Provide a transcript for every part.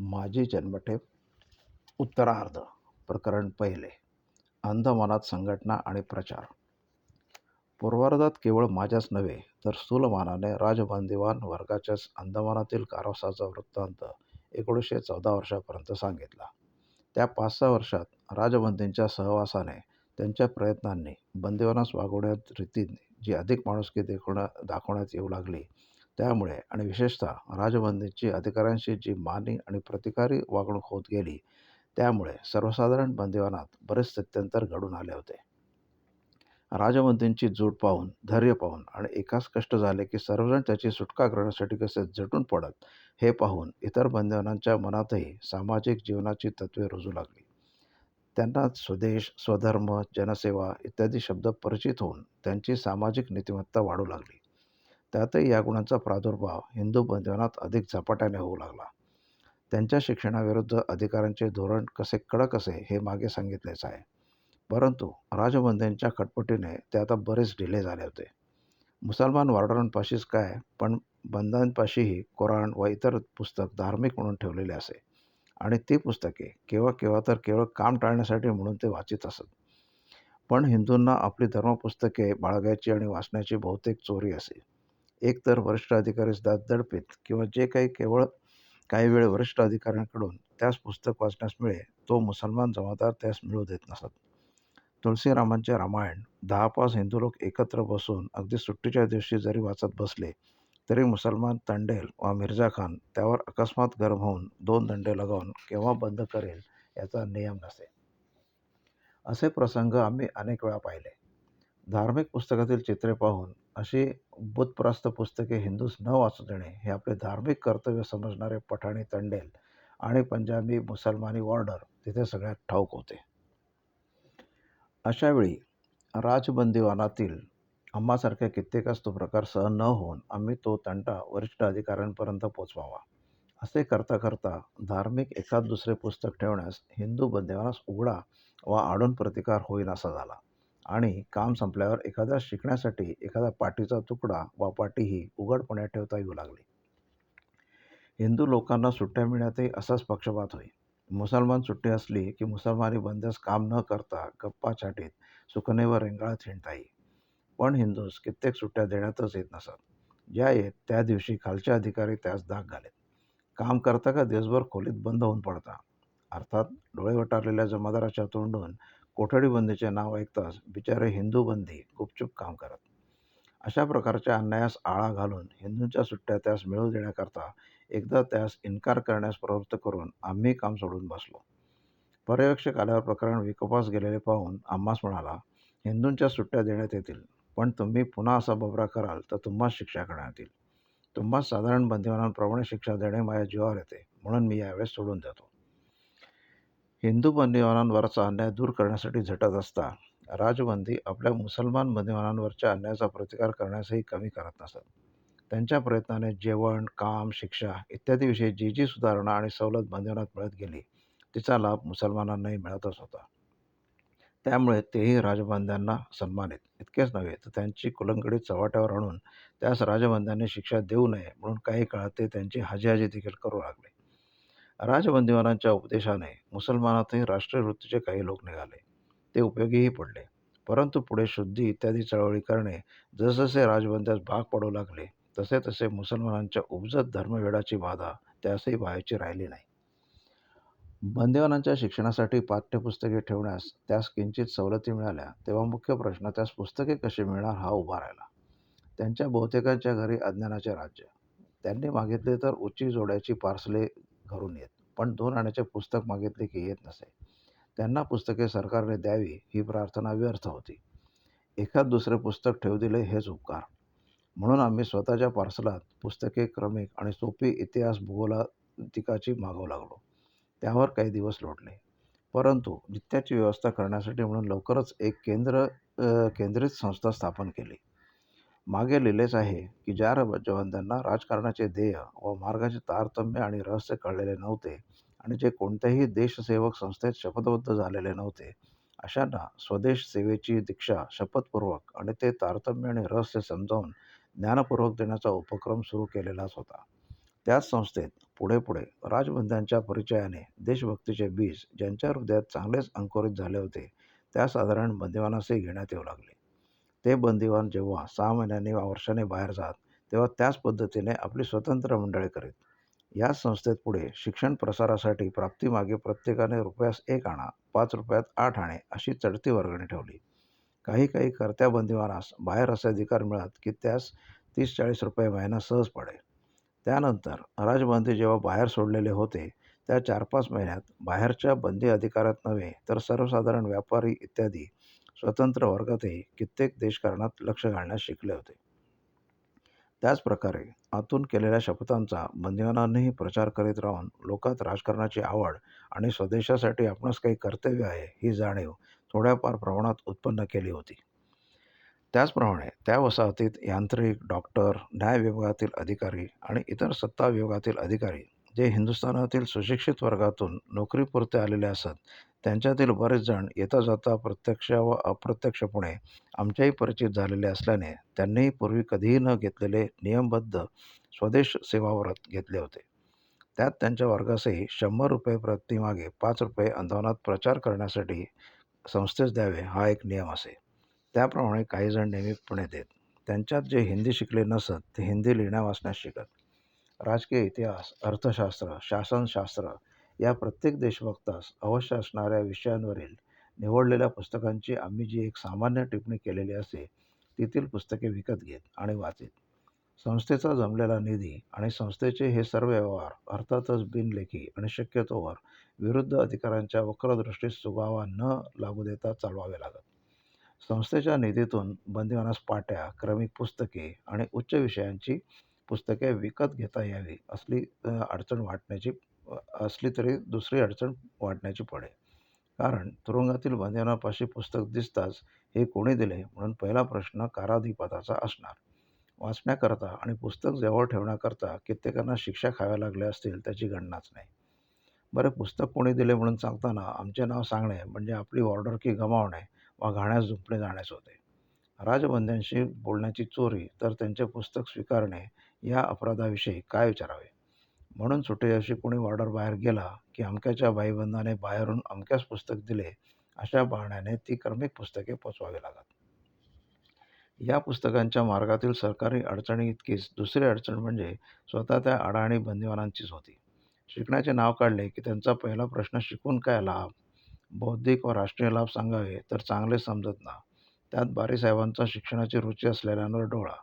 माझी जन्मठेप उत्तरार्ध प्रकरण पहिले. अंधमनात संघटना आणि प्रचार. पूर्वार्धात केवळ माझ्याच नव्हे तर स्थूलमानाने राजबंदिवान वर्गाच्याच अंदमानातील कारवासाचा वृत्तांत एकोणीसशे चौदा वर्षापर्यंत सांगितला. त्या पाच सहा वर्षात राजबंदींच्या सहवासाने, त्यांच्या प्रयत्नांनी बंदिवानास वागवण्यात रीतीने जी अधिक माणुसकी दाखवण्यात येऊ लागली त्यामुळे आणि विशेषतः राजबंदीची अधिकाऱ्यांशी जी मानी आणि प्रतिकारी वागणूक होत गेली त्यामुळे सर्वसाधारण बंदिवानात बरेच स्थित्यंतर घडून आले होते. राजबंदींची जूट पाहून, धैर्य पाहून आणि एकाच कष्ट झाले की सर्वजण त्याची सुटका करण्यासाठी कसे झटून पडत हे पाहून इतर बंदिवानांच्या मनातही सामाजिक जीवनाची तत्त्वे रुजू लागली. त्यांना स्वदेश, स्वधर्म, जनसेवा इत्यादी शब्द परिचित होऊन त्यांची सामाजिक नीतिमत्ता वाढू लागली. त्यातही या गुणांचा प्रादुर्भाव हिंदू बंधनात अधिक झपाट्याने होऊ लागला. त्यांच्या शिक्षणाविरुद्ध अधिकाऱ्यांचे धोरण कसे कडक असे हे मागे सांगितलेच आहे. परंतु राजबंधनच्या खटपटीने ते आता बरेच ढिले झाले होते. मुसलमान वॉर्डरांपाशीच काय पण बंधांपाशीही कुराण व इतर पुस्तक धार्मिक म्हणून ठेवलेले असे आणि ती पुस्तके केव्हा केव्हा तर केवळ काम टाळण्यासाठी म्हणून ते वाचित असत. पण हिंदूंना आपली धर्मपुस्तके बाळगायची आणि वाचण्याची बहुतेक चोरी असे. एकतर वरिष्ठ वरिष्ठ अधिकारीच दडपीत किंवा जे काही केवळ काही वेळ वरिष्ठ अधिकाऱ्यांकडून त्यास पुस्तक वाचण्यास मिळे तो मुसलमान जमादार त्यास मिळू देत नसत. तुळशीरामांचे रामायण दहा पाच हिंदू लोक एकत्र बसून अगदी सुट्टीच्या दिवशी जरी वाचत बसले तरी मुसलमान तंडेल वा मिर्झा खान त्यावर अकस्मात गरम होऊन दोन दंडे लगावून केव्हा बंद करेल याचा नियम नसे. असे प्रसंग आम्ही अनेक वेळा पाहिले. धार्मिक पुस्तकातील चित्रे पाहून अशी बुतप्रस्त पुस्तके हिंदूस न वाचू देणे हे आपले धार्मिक कर्तव्य समजणारे पठाणी तंडेल आणि पंजाबी मुसलमानी वॉर्डर तिथे सगळ्यात ठाऊक होते. अशावेळी राजबंदीवानातील आम्हासारख्या कित्येकास तो प्रकार सहन न होऊन आम्ही तो तंटा वरिष्ठ अधिकाऱ्यांपर्यंत पोचवावा असे करता करता धार्मिक एखाद दुसरे पुस्तक ठेवण्यास हिंदू बंदेवानास उघडा वा आडून प्रतिकार होईल असा झाला आणि काम संपल्यावर एखादा शिकण्यासाठी एखादा पाटीचा तुकडा वा पाटीही उघडपणे ठेवता येऊ लागली. हिंदू लोकांना सुट्ट्या मिळण्यातही असाच पक्षपात होई. मुसलमान सुट्टी असली की मुसलमानी बंदस काम न करता गप्पा छाटीत सुकणे व रेंगाळत हिंडता येई. पण हिंदूस कित्येक सुट्ट्या देण्यातच येत नसत. ज्या येत त्या दिवशी खालचे अधिकारी त्यास धाक घालेत काम करता का दिवसभर खोलीत बंद होऊन पडता. अर्थात डोळे वटारलेल्या जमादाराच्या तोंडून कोठडीबंदीचे नाव ऐकताच बिचारे हिंदू बंदी गुपचूप काम करत. अशा प्रकारच्या अन्यायास आळा घालून हिंदूंच्या सुट्ट्या त्यास मिळवू देण्याकरता एकदा त्यास इन्कार करण्यास प्रवृत्त करून आम्ही काम सोडून बसलो. पर्यवेक्षक आल्यावर प्रकरण विकोपास गेलेले पाहून आम्हास म्हणाला, हिंदूंच्या सुट्ट्या देण्यात येतील, पण तुम्ही पुन्हा असा बबरा कराल तर तुम्हास शिक्षा करण्यात येईल. तुम्हास साधारण बंदिवानांप्रमाणे शिक्षा देणे माझ्या जीवावर येते म्हणून मी यावेळेस सोडून देतो. हिंदू बंदिवानांवरचा अन्याय दूर करण्यासाठी झटत असता राजबंदी आपल्या मुसलमान बंदिवानांवरच्या अन्यायाचा प्रतिकार करण्यासही कमी करत नसत. त्यांच्या प्रयत्नाने जेवण, काम, शिक्षा इत्यादी विषयी जी जी सुधारणा आणि सवलत बंदिवानात मिळत गेली तिचा लाभ मुसलमानांनाही मिळतच होता. त्यामुळे तेही राजबंद्यांना सन्मानित इतकेच नव्हे तर त्यांची कुलंगडी चव्हाट्यावर आणून त्यास राजबंद्यांनी शिक्षा देऊ नये म्हणून काही काळात ते त्यांची हाजीहाजी देखील करू लागले. राजबंदीवानांच्या उपदेशाने मुसलमानातही राष्ट्रीय वृत्तीचे काही लोक निघाले. ते उपयोगीही पडले. परंतु पुढे शुद्धी इत्यादी चळवळी करणे जसजसे राजबंद्यास भाग पडू लागले तसे तसे मुसलमानांच्या उपजत धर्मवेडाची बाधा त्यासही व्हायची राहिली नाही. बंदिवानांच्या शिक्षणासाठी पाठ्यपुस्तके ठेवण्यास त्यास किंचित सवलती मिळाल्या तेव्हा मुख्य प्रश्न त्यास पुस्तके कशी मिळणार हा उभा राहिला. त्यांच्या बहुतेकांच्या घरी अज्ञानाचे राज्य. त्यांनी मागितले तर उची जोड्याची पार्सले घरून येत, पण दोन आण्याचे पुस्तक मागितले की येत नसे. त्यांना पुस्तके सरकारने द्यावी ही प्रार्थना व्यर्थ होती. एखाद दुसरे पुस्तक ठेवू दिले हेच उपकार. म्हणून आम्ही स्वतःच्या पार्सलात पुस्तके क्रमिक आणि सोपी इतिहास भूगोलातिकाची मागवू लागलो. त्यावर काही दिवस लोटले. परंतु नित्याची व्यवस्था करण्यासाठी म्हणून लवकरच एक केंद्र केंद्रित संस्था स्थापन केली. मागे लिहिलेच आहे की ज्या राजबंद्यांना राजकारणाचे ध्येय व मार्गाचे तारतम्य आणि रहस्य कळलेले नव्हते आणि जे कोणत्याही देशसेवक संस्थेत शपथबद्ध झालेले नव्हते अशांना स्वदेश सेवेची दीक्षा शपथपूर्वक आणि ते तारतम्य आणि रहस्य समजावून ज्ञानपूर्वक देण्याचा उपक्रम सुरू केलेलाच होता. त्याच संस्थेत पुढे पुढे राजबंध्यांच्या परिचयाने देशभक्तीचे बीज ज्यांच्या हृदयात चांगलेच अंकुरित झाले होते त्या साधारण बंदिवानासही घेण्यात येऊ लागले ते बंदिवान जेव्हा सहा महिन्यांनी वा वर्षाने बाहेर जात तेव्हा त्याच पद्धतीने आपली स्वतंत्र मंडळी करीत. याच संस्थेत पुढे शिक्षण प्रसारासाठी प्राप्तीमागे प्रत्येकाने रुपयास एक आणा पाच रुपयात आठ आणे अशी चढती वर्गणी ठेवली. काही काही करत्या बंदिवानास बाहेर असे अधिकार मिळत की त्यास तीस चाळीस रुपये महिना सहज पडे त्यानंतर राजबंदी जेव्हा बाहेर सोडलेले होते त्या चार पाच महिन्यात बाहेरच्या बंदी अधिकारात नव्हे तर सर्वसाधारण व्यापारी इत्यादी स्वतंत्र वर्गातही कित्येक देशकारणात लक्ष घालण्यास शिकले होते. त्याचप्रकारे आतून केलेल्या शपथांचा बंदिवानांनीही प्रचार करीत राहून लोकात राजकारणाची आवड आणि स्वदेशासाठी आपणास काही कर्तव्य आहे ही जाणीव थोड्याफार प्रमाणात उत्पन्न केली होती. त्याचप्रमाणे त्या वसाहतीत यांत्रिक डॉक्टर न्याय विभागातील अधिकारी आणि इतर सत्ता विभागातील अधिकारी जे हिंदुस्थानातील सुशिक्षित वर्गातून नोकरीपुरते आलेले असत त्यांच्यातील बरेच जण येता जाता प्रत्यक्ष व अप्रत्यक्षपणे आमच्याही परिचित झालेले असल्याने त्यांनीही पूर्वी कधीही न घेतलेले नियमबद्ध स्वदेश सेवाव्रत घेतले होते. त्यात त्यांच्या वर्गासही शंभर रुपये प्रतिमागे पाच रुपये अंदावनात प्रचार करण्यासाठी संस्थेस द्यावे हा एक नियम असे. त्याप्रमाणे काही जण नेहमीपणे देत. त्यांच्यात जे हिंदी शिकले नसत ते हिंदी लिहिण्या वाचण्यास शिकत. राजकीय इतिहास अर्थशास्त्र शासनशास्त्र या प्रत्येक देशभक्तास अवश्य असणाऱ्या विषयांवरील निवडलेल्या पुस्तकांची आम्ही जी एक सामान्य टिप्पणी केलेली असे तेथील पुस्तके विकत घेत आणि वाचेत संस्थेचा जमलेला निधी आणि संस्थेचे हे सर्व व्यवहार अर्थातच बिनलेखी आणि शक्यतोवर विरुद्ध अधिकारांच्या वक्रदृष्टीस सुगावा न लागू देता चालवावे लागत. संस्थेच्या निधीतून बंदिवानास पाट्या क्रमिक पुस्तके आणि उच्च विषयांची पुस्तके विकत घेता यावी असली अडचण वाटण्याची असली तरी दुसरी अडचण वाटण्याची पडे. कारण तुरुंगातील बंदिवानापाशी पुस्तक दिसताच हे कोणी दिले म्हणून पहिला प्रश्न काराधिपताचा असणार. वाचण्याकरता आणि पुस्तक जवळ ठेवण्याकरता कित्येकांना शिक्षा खाव्या लागल्या असतील त्याची गणनाच नाही. बरं पुस्तक कोणी दिले म्हणून सांगताना आमचे नाव सांगणे म्हणजे आपली ऑर्डर की गमावणे वा घाण्यास झुंपणे जाण्यास होते. राजबंद्यांशी बोलण्याची चोरी तर त्यांचे पुस्तक स्वीकारणे या अपराधाविषयी काय विचारावे? म्हणून सुटेयशी कोणी ऑर्डर बाहेर गेला की अमक्याच्या बाईबंधाने बाहेरून अमक्यास पुस्तक दिले अशा बहाण्याने ती क्रमिक पुस्तके पोचवावी लागत. या पुस्तकांच्या मार्गातील सरकारी अडचणी इतकीच दुसरी अडचण म्हणजे स्वतः त्या अडाणी बंदिवानांचीच होती. शिकण्याचे नाव काढले की त्यांचा पहिला प्रश्न शिकून काय लाभ? बौद्धिक व राष्ट्रीय लाभ सांगावे तर चांगले समजत ना. त्यात बारीसाहेबांचा शिक्षणाची रुची असलेल्यांवर डोळा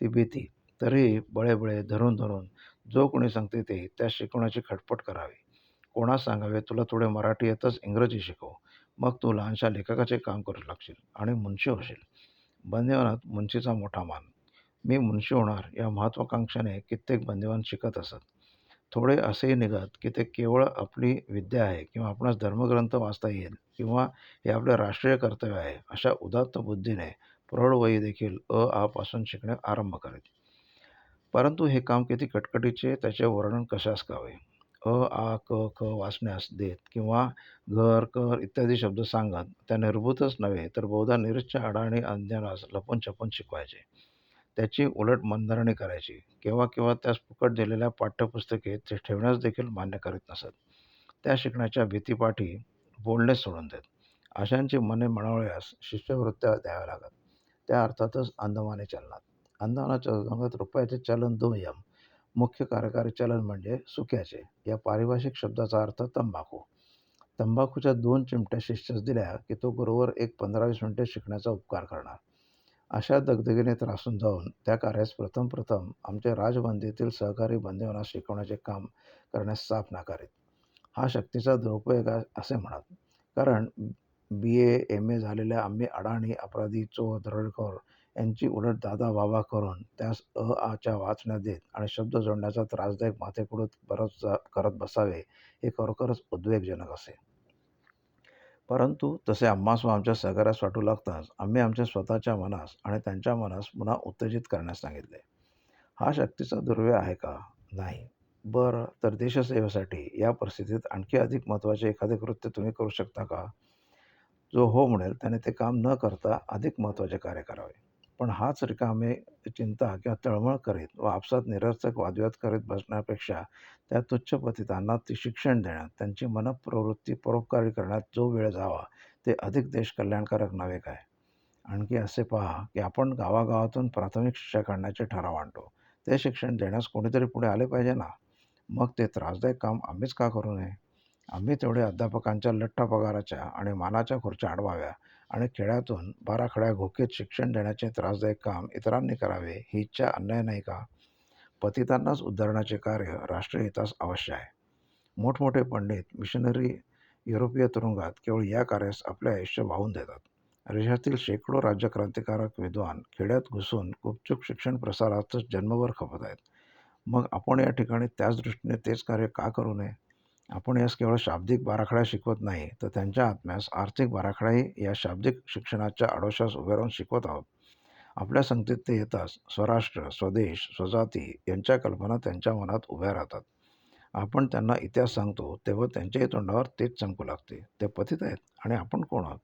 ती भीती. तरीही बळेबळे धरून धरून जो कोणी सांगते ते त्या शिकवण्याची खटपट करावी. कोणास सांगावे तुला थोडे मराठी येतच इंग्रजी शिकव. मग तू लहानशा लेखकाचे काम करू लागशील आणि मुंशी होशील. बंदिवानात मुंशीचा मोठा मान. मी मुंशी होणार या महत्त्वाकांक्षेने कित्येक बंदिवान शिकत असत. थोडे असेही निघत की ते केवळ आपली विद्या आहे किंवा आपणास धर्मग्रंथ वाचता येईल किंवा हे आपलं राष्ट्रीय कर्तव्य आहे अशा उदात्त बुद्धीने प्रौढवयी देखील अ आपासून शिकणे आरंभ करीत परंतु हे काम किती कटकटीचे त्याचे वर्णन कशास कावे अ आ क ख वाचण्यास देत किंवा घर कर इत्यादी शब्द सांगत त्या निर्भूतच नव्हे तर बहुधा निरीच्छ अडाणी अज्ञानास लपून छपून शिकवायचे. त्याची उलट मनधरणी करायची. केव्हा केव्हा त्यास फुकट दिलेल्या पाठ्यपुस्तके ते ठेवण्यास देखील मान्य करीत नसत. त्या शिकण्याच्या भीतीपाठी बोलणे सोडून देत. अशांची मने मनवळ्यास शिष्यवृत्त्या द्याव्या लागत. त्या अर्थातच अंदमानी चलनात. अंदमानाच्या रंगात रुपयाचे चलन दुय्यम मुख्य कार्यकारी चलन म्हणजे सुक्याचे. या पारिभाषिक शब्दाचा अर्थ तंबाखू. तंबाखूच्या दोन चिमट्या शिष्यास दिल्या की तो गुरुवर एक पंधरा वीस मिनिटे शिकण्याचा उपकार करणार. अशा दगदगीने त्रासून जाऊन त्या कार्यास प्रथम प्रथम आमच्या राजबंदीतील सहकारी बंदिवानास शिकवण्याचे काम करण्यास साफ नाकारीत. हा शक्तीचा दुरुपयोग असे म्हणत. कारण बी ए एम ए झालेल्या आम्ही अडाणी अपराधी चोर दरोडेखोर यांची उलट दादा वावा करून त्यास अ आच्या वाचण्यात देत आणि शब्द जोडण्याचा त्रासदायक माथेकुडत बरंच करत बसावे हे खरोखरच उद्वेगजनक असे. परंतु तसे आम्हास व आमच्या सहकार्यास वाटू लागताच आम्ही आमच्या स्वतःच्या मनास आणि त्यांच्या मनास पुन्हा उत्तेजित करण्यास सांगितले. हा शक्तीचा दुर्व्यय आहे का? नाही. बरं तर देशसेवेसाठी या परिस्थितीत आणखी अधिक महत्त्वाचे एखादे कृत्य तुम्ही करू शकता का? जो हो म्हणेल त्याने ते काम न करता अधिक महत्त्वाचे कार्य करावे. पण हाच रिकामे चिंता किंवा तळमळ करीत व आपसात निरर्थक वादविवाद करीत बसण्यापेक्षा त्या तुच्छ पतितांना ती शिक्षण देण्यात, त्यांची मनप्रवृत्ती परोपकारी करण्यात जो वेळ जावा, ते अधिक देशकल्याणकारक नव्हे काय? आणखी असे पहा की आपण गावागावातून प्राथमिक शिक्षा काढण्याचे ठराव आणतो. ते शिक्षण देण्यास कोणीतरी पुढे आले पाहिजे ना? मग ते त्रासदायक काम आम्हीच का करू नये? आम्ही तेवढे अध्यापकांच्या लठ्ठ पगाराच्या आणि मानाच्या खुर्च्या अडवाव्या आणि खेड्यातून बाराखड्या घोकेत शिक्षण देण्याचे त्रासदायक काम इतरांनी करावे, ही इच्छा अन्याय नाही का? पतितांनाच उद्धरणाचे कार्य राष्ट्रीय हितास अवश्य आहे. मोठमोठे पंडित, मिशनरी युरोपीय तुरुंगात केवळ या कार्यास आपले आयुष्य वाहून देतात. देशातील शेकडो राज्यक्रांतिकारक विद्वान खेड्यात घुसून गुपचूप शिक्षण प्रसारातच जन्मभर खपत आहेत. मग आपण या ठिकाणी त्याच दृष्टीने तेच कार्य का करू नये? आपण यास केवळ शाब्दिक बाराखडा शिकवत नाही, तर त्यांच्या आत्म्यास आर्थिक बाराखडाही या शाब्दिक शिक्षणाच्या आडोशास उभे राहून शिकवत आहोत. आपल्या संगतीत ते येताच स्वराष्ट्र, स्वदेश, स्वजाती यांच्या कल्पना त्यांच्या मनात उभ्या राहतात. आपण त्यांना इतिहास सांगतो तेव्हा त्यांच्याही तोंडावर तेच चमकू लागते. ते पतित आहेत आणि आपण कोण आहोत?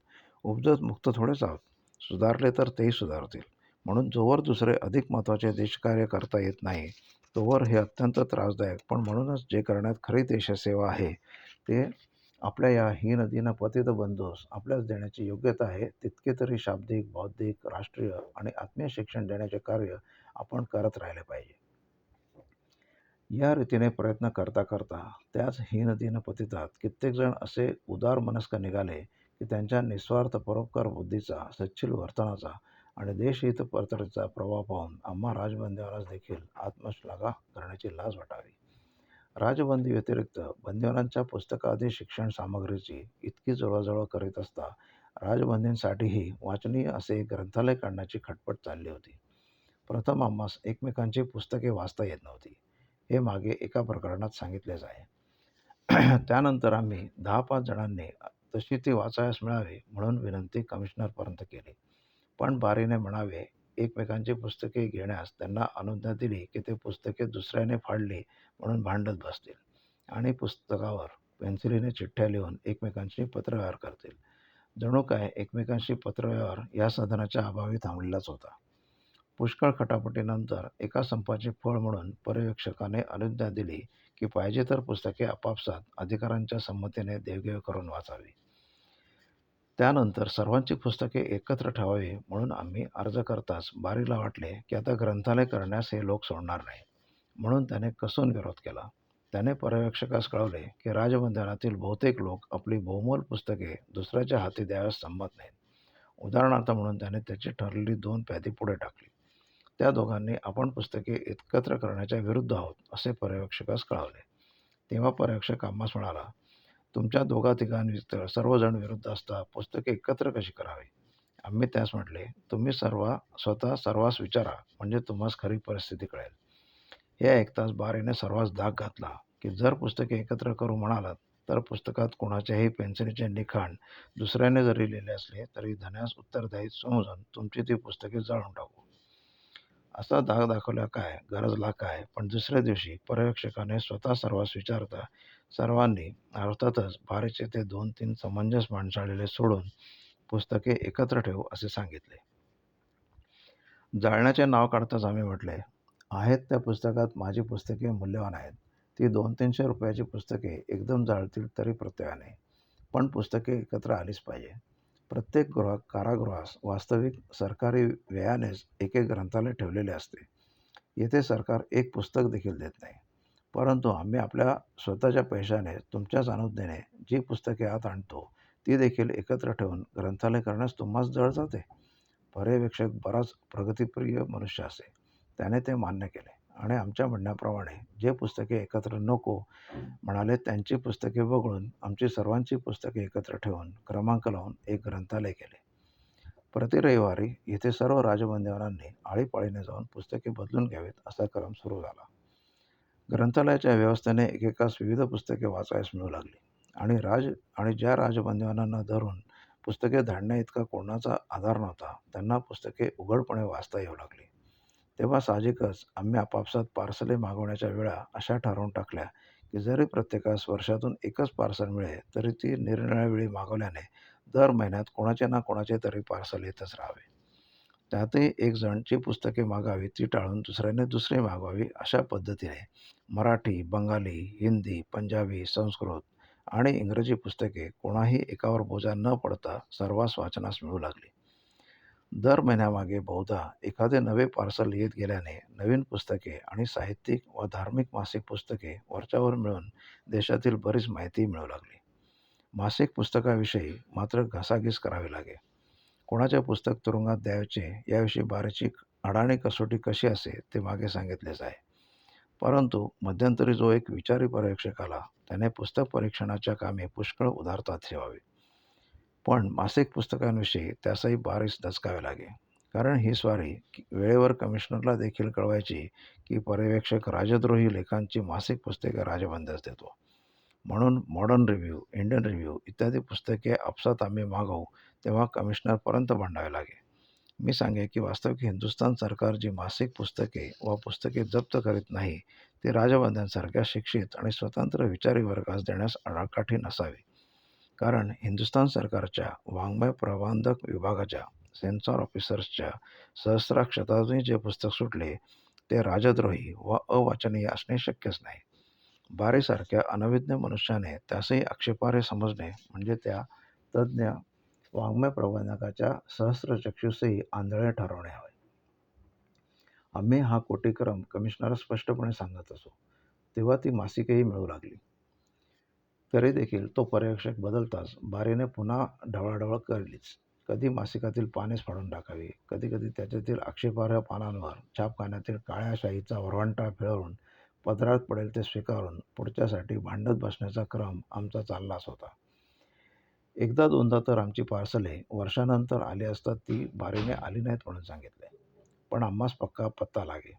उपजत मुक्त थोडेच आहोत. सुधारले तर तेही सुधारतील. म्हणून जोवर दुसरे अधिक महत्त्वाचे देशकार्य करता येत नाही, तोवर हे अत्यंत त्रासदायक पण म्हणूनच जे करण्यात खरी देशसेवा आहे, ते आपल्या या हीन-दीन पतित बंधूस आपल्याच देण्याची योग्यता आहे, तितके तरी शाब्दिक, बौद्धिक, राष्ट्रीय आणि आत्मीय शिक्षण देण्याचे कार्य आपण करत राहिले पाहिजे. या रीतीने प्रयत्न करता करता त्याच हीन-दीन पतितात कित्येकजण असे उदार मनस्क निघाले की त्यांच्या निस्वार्थ परोपकार बुद्धीचा, सच्छिल वर्तनाचा आणि देशहितपरतेचा प्रभाव पाहून आम्हा राजबंदीवानास देखील आत्मश्लाघा करण्याची लाज वाटावी. राजबंदी व्यतिरिक्त बंदीवानांच्या पुस्तकादी शिक्षण सामग्रीची इतकी जवळजवळ करीत असता राजबंदींसाठीही वाचनीय असे ग्रंथालय काढण्याची खटपट चालली होती. प्रथम आम्हास एकमेकांची पुस्तके वाचता येत नव्हती, हे मागे एका प्रकरणात सांगितलेच आहे. त्यानंतर आम्ही दहा-पाच जणांनी तशी ती वाचावयास मिळावी म्हणून विनंती कमिशनरपर्यंत केली. पण बारीने म्हणावे, एकमेकांची पुस्तके घेण्यास त्यांना अनुज्ञा दिली की ते पुस्तके दुसऱ्याने फाडली म्हणून भांडत बसतील आणि पुस्तकावर पेन्सिलीने चिठ्ठ्या लिहून एकमेकांशी पत्रव्यवहार करतील. जणू काय एकमेकांशी पत्रव्यवहार या साधनाच्या अभावी थांबलेलाच होता. पुष्कळ खटापटीनंतर एका संपाचे फळ म्हणून पर्यवेक्षकाने अनुज्ञा दिली की पाहिजे तर पुस्तके आपापसात अधिकाऱ्यांच्या संमतीने देवघेव करून वाचावी. त्यानंतर सर्वांची पुस्तके एकत्र ठेवावी म्हणून आम्ही अर्ज करताच बारीला वाटले की आता ग्रंथालय करण्यास हे लोक सोडणार नाही. म्हणून त्याने कसून विरोध केला. त्याने पर्यवेक्षकास कळवले की राजबंधनातील बहुतेक लोक आपली बहुमोल पुस्तके दुसऱ्याच्या हाती द्यावयास संमत नाहीत. उदाहरणार्थ म्हणून त्याने त्याची ठरलेली दोन प्यादी पुढे टाकली. त्या दोघांनी आपण पुस्तके एकत्र करण्याच्या विरुद्ध आहोत, असे पर्यवेक्षकास कळवले. तेव्हा पर्यवेक्षक आम्हास म्हणाला, तुमच्या दोघा-तिघांव्यतिरिक्त सर्वजण विरुद्ध असता पुस्तके एकत्र कशी करावी? आम्ही त्यास म्हटले, तुम्ही सर्व स्वतः सर्वांस विचारा, म्हणजे तुम्हास खरी परिस्थिती कळेल. हे ऐकताच बारेने सर्वांस धाक घातला की जर पुस्तके एकत्र करू म्हणालात, तर पुस्तकात कोणाच्याही पेन्सिलीचे लिखाण दुसऱ्याने जरी लिहिले असले तरी धन्यास उत्तरदायी समजून तुमची ती पुस्तके जाळून टाकू. असा धाक दाखवला काय, गरजला काय, पण दुसऱ्या दिवशी पर्यवेक्षकाने स्वतः सर्वांस विचारता सर्वांनी अर्थातच फारच ते दोन-तीन समंजस माणसाळलेले सोडून पुस्तके एकत्र ठेवू असे सांगितले. जाळण्याचे नाव काढताच आम्ही म्हटले, आहेत त्या पुस्तकात माझी पुस्तके मूल्यवान आहेत. ती दोन-तीनशे रुपयाची पुस्तके एकदम जाळतील तरी प्रत्ययाने पण पुस्तके एकत्र आलीच पाहिजे. प्रत्येक कारागृहास वास्तविक सरकारी व्ययानेच एक एक ग्रंथालय ठेवलेले असते. येथे सरकार एक पुस्तक देखील देत नाही. परंतु आम्ही आपल्या स्वतःच्या पैशाने तुमच्याच अनुज्ञेने जी पुस्तके आत आणतो, ती देखील एकत्र ठेवून ग्रंथालय करण्यास तुम्हास जळ जाते. पर्यवेक्षक बराच प्रगतिप्रिय मनुष्य असे. त्याने ते मान्य केले आणि आमच्या म्हणण्याप्रमाणे जे पुस्तके एकत्र नको म्हणाले त्यांची पुस्तके वगळून आमची सर्वांची पुस्तके एकत्र ठेवून क्रमांक लावून एक ग्रंथालय केले. प्रति रविवारी येथे सर्व राजबंदीवानांनी आळीपाळीने जाऊन पुस्तके बदलून घ्यावीत असा क्रम सुरू झाला. ग्रंथालयाच्या व्यवस्थेने एकेकास विविध पुस्तके वाचायस मिळू लागली आणि राज आणि ज्या राजबंदिवानांना धरून पुस्तके धाडण्याइतका कोणाचा आधार नव्हता, त्यांना पुस्तके उघडपणे वाचता येऊ लागली. तेव्हा साहजिकच आम्ही आपापसात पार्सले मागवण्याच्या वेळा अशा ठरवून टाकल्या की जरी प्रत्येकास वर्षातून एकच पार्सल मिळे, तरी ती निरनिराळ्या वेळी मागवल्याने दर महिन्यात कोणाचे ना कोणाचे तरी पार्सल येतच राहावे. त्यातही एक जण जी पुस्तके मागावी ती टाळून दुसऱ्याने दुसरी मागवावी अशा पद्धतीने मराठी बंगाली हिंदी पंजाबी संस्कृत आणि इंग्रजी पुस्तके कोणाही एकावर बोजा न पडता सर्वांस वाचनास मिळू लागली. दर महिन्यामागे बहुधा एखादे नवे पार्सल येत गेल्याने नवीन पुस्तके आणि साहित्यिक व धार्मिक मासिक पुस्तके वरच्यावर मिळून देशातील बरीच माहिती मिळू लागली. मासिक पुस्तकाविषयी मात्र घासाघीस करावी लागे. कोणाचे पुस्तक तुरुंगात द्यायचे याविषयी बारीची अडाणी कसोटी कशी असे ते मागे सांगितलेच आहे परंतु मध्यंतरी जो एक विचारी पर्यवेक्षक आला त्याने पुस्तक परीक्षणाच्या कामी पुष्कळ उदारता ठेवावी. पण मासिक पुस्तकांविषयी त्यासही बारीस दचकावे लागे. कारण ही स्वारी वेळेवर कमिशनरला देखील कळवायची की पर्यवेक्षक राजद्रोही लेखांची मासिक पुस्तके राजबंद्यास देतो. म्हणून मॉडर्न रिव्ह्यू इंडियन रिव्ह्यू इत्यादी पुस्तके आपसात आम्ही मागवू तेव्हा कमिशनरपर्यंत भांडावे लागे. मी सांगे की वास्तविक हिंदुस्थान सरकार जी मासिक पुस्तके वा पुस्तके जप्त करीत नाही ती राजवाद्यांसारख्या शिक्षित आणि स्वतंत्र विचारी वर्गास देण्यास आडाकाठी नसावी. कारण हिंदुस्थान सरकारच्या वाङ्मय प्रबंधक विभागाच्या सेन्सॉर ऑफिसर्सच्या सहस्राक्षतातून जे पुस्तक सुटले ते राजद्रोही व अवाचनीय असणे शक्यच नाही. बारीसारख्या अनविज्ञ मनुष्याने त्यासही आक्षेपारे समजणे म्हणजे त्या तज्ज्ञ वाङ्मय प्रबंधकाच्या सहस्रचक्षुसही आंधळे ठरवणे हवे आम्ही हा कोटीक्रम कमिशनर स्पष्टपणे सांगत असो तेव्हा ती मासिकेही मिळू लागली. तरी देखील तो पर्यवेक्षक बदलताच बारीने पुन्हा ढवळाढवळ करलीच. कधी मासिकातील पानेच फाडून टाकावी कधी कधी त्याच्यातील आक्षेपार्ह पानांवर छापखान्यातील काळ्या शाईचा वरवंटा फिरवून पदरात पडेल ते स्वीकारून पुढच्यासाठी भांडत बसण्याचा क्रम आमचा चाललाच होता. एकदा दोनदा तर आमची पार्सले वर्षानंतर आली असतात ती बारीने आली नाहीत म्हणून सांगितले पण आम्हास पक्का पत्ता लागे